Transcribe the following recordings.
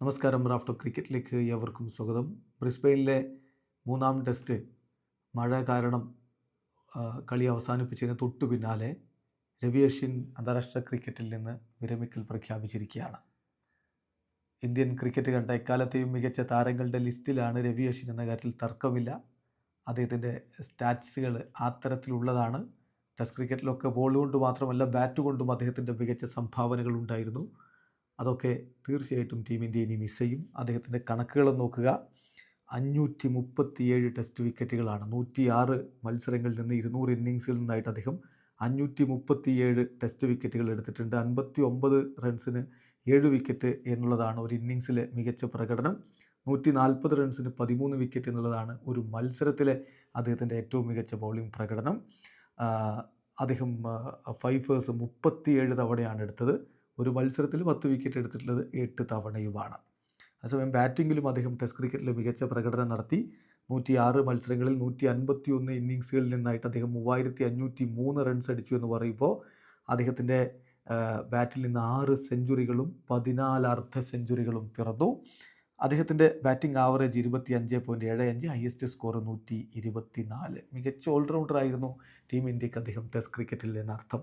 നമസ്കാരം റാഫ്റ്റോ ക്രിക്കറ്റിലേക്ക് ഏവർക്കും സ്വാഗതം. ബ്രിസ്ബെയിനിലെ മൂന്നാം ടെസ്റ്റ് മഴ കാരണം കളി അവസാനിപ്പിച്ചതിന് തൊട്ടു പിന്നാലെ രവി അശ്വിൻ അന്താരാഷ്ട്ര ക്രിക്കറ്റിൽ നിന്ന് വിരമിക്കൽ പ്രഖ്യാപിച്ചിരിക്കുകയാണ്. ഇന്ത്യൻ ക്രിക്കറ്റ് കണ്ട എക്കാലത്തെയും മികച്ച താരങ്ങളുടെ ലിസ്റ്റിലാണ് രവി അശ്വിൻ എന്ന കാര്യത്തിൽ തർക്കമില്ല. അദ്ദേഹത്തിന്റെ സ്റ്റാറ്റ്സുകൾ ആ തരത്തിലുള്ളതാണ്. ടെസ്റ്റ് ക്രിക്കറ്റിലൊക്കെ ബോൾ കൊണ്ട് മാത്രമല്ല ബാറ്റ് കൊണ്ടും അദ്ദേഹത്തിന്റെ മികച്ച സംഭാവനകൾ ഉണ്ടായിരുന്നു. അതൊക്കെ തീർച്ചയായിട്ടും ടീം ഇന്ത്യ ഇനി മിസ് ചെയ്യും. അദ്ദേഹത്തിന്റെ കണക്കുകൾ നോക്കുക. അഞ്ഞൂറ്റി മുപ്പത്തിയേഴ് ടെസ്റ്റ് വിക്കറ്റുകളാണ് നൂറ്റിയാറ് മത്സരങ്ങളിൽ നിന്ന് ഇരുന്നൂറ് ഇന്നിങ്സിൽ നിന്നായിട്ട് അദ്ദേഹം അഞ്ഞൂറ്റി മുപ്പത്തിയേഴ് ടെസ്റ്റ് വിക്കറ്റുകൾ എടുത്തിട്ടുണ്ട്. അൻപത്തി ഒമ്പത് റൺസിന് ഏഴ് വിക്കറ്റ് എന്നുള്ളതാണ് ഒരു ഇന്നിങ്സിലെ മികച്ച പ്രകടനം. നൂറ്റി നാൽപ്പത് റൺസിന് പതിമൂന്ന് വിക്കറ്റ് എന്നുള്ളതാണ് ഒരു മത്സരത്തിലെ അദ്ദേഹത്തിന്റെ ഏറ്റവും മികച്ച ബൗളിംഗ് പ്രകടനം. അദ്ദേഹം ഫൈഫേഴ്സ് മുപ്പത്തിയേഴ് തവണയാണ് എടുത്തത്. ഒരു മത്സരത്തിൽ പത്ത് വിക്കറ്റ് എടുത്തിട്ടുള്ളത് എട്ട് തവണയുമാണ്. അതേസമയം ബാറ്റിങ്ങിലും അദ്ദേഹം ടെസ്റ്റ് ക്രിക്കറ്റിൽ മികച്ച പ്രകടനം നടത്തി. നൂറ്റി ആറ് മത്സരങ്ങളിൽ നൂറ്റി അൻപത്തി ഒന്ന് ഇന്നിങ്സുകളിൽ നിന്നായിട്ട് അദ്ദേഹം മൂവായിരത്തി അഞ്ഞൂറ്റി മൂന്ന് റൺസ് അടിച്ചു എന്ന് പറയുമ്പോൾ അദ്ദേഹത്തിന്റെ ബാറ്റിൽ നിന്ന് ആറ് സെഞ്ചുറികളും പതിനാല് അർദ്ധ സെഞ്ചുറികളും പിറന്നു. അദ്ദേഹത്തിന്റെ ബാറ്റിംഗ് ആവറേജ് ഇരുപത്തി അഞ്ച് പോയിന്റ് ഏഴ് അഞ്ച് ഹയസ്റ്റ് സ്കോർ നൂറ്റി ഇരുപത്തി നാല് മികച്ച ഓൾറൗണ്ടറായിരുന്നു ടീം ഇന്ത്യയ്ക്ക് അദ്ദേഹം ടെസ്റ്റ് ക്രിക്കറ്റിൽ എന്നർത്ഥം.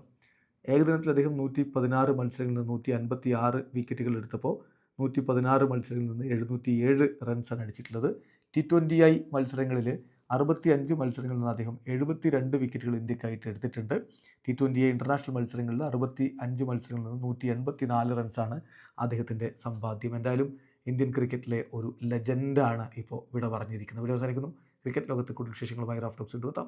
ഏകദിനത്തിൽ അദ്ദേഹം നൂറ്റി പതിനാറ് മത്സരങ്ങളിൽ നിന്ന് നൂറ്റി അൻപത്തി ആറ് വിക്കറ്റുകൾ എടുത്തപ്പോൾ നൂറ്റി പതിനാറ് മത്സരങ്ങളിൽ നിന്ന് എഴുന്നൂറ്റി ഏഴ് റൺസാണ് അടിച്ചിട്ടുള്ളത്. ടി ട്വന്റി ഐ മത്സരങ്ങളിൽ അറുപത്തി അഞ്ച് മത്സരങ്ങളിൽ നിന്ന് അദ്ദേഹം എഴുപത്തി രണ്ട് വിക്കറ്റുകൾ ഇന്ത്യക്കായിട്ട് എടുത്തിട്ടുണ്ട്. ടി ട്വന്റി ഐ ഇന്റർനാഷണൽ മത്സരങ്ങളിൽ അറുപത്തി അഞ്ച് മത്സരങ്ങളിൽ നിന്ന് നൂറ്റി എൺപത്തി നാല് റൺസാണ് അദ്ദേഹത്തിന്റെ സമ്പാദ്യം. എന്തായാലും ഇന്ത്യൻ ക്രിക്കറ്റിലെ ഒരു ലെജൻഡാണ് ഇപ്പോൾ ഇവിടെ പറഞ്ഞിരിക്കുന്നത്. ഇവിടെ അവസാനിക്കുന്നു. ക്രിക്കറ്റ് ലോകത്തെ കൂടുതൽ വിശേഷങ്ങളുമായി റാഫ്റ്റോക്സ് കൊണ്ടുവെത്താം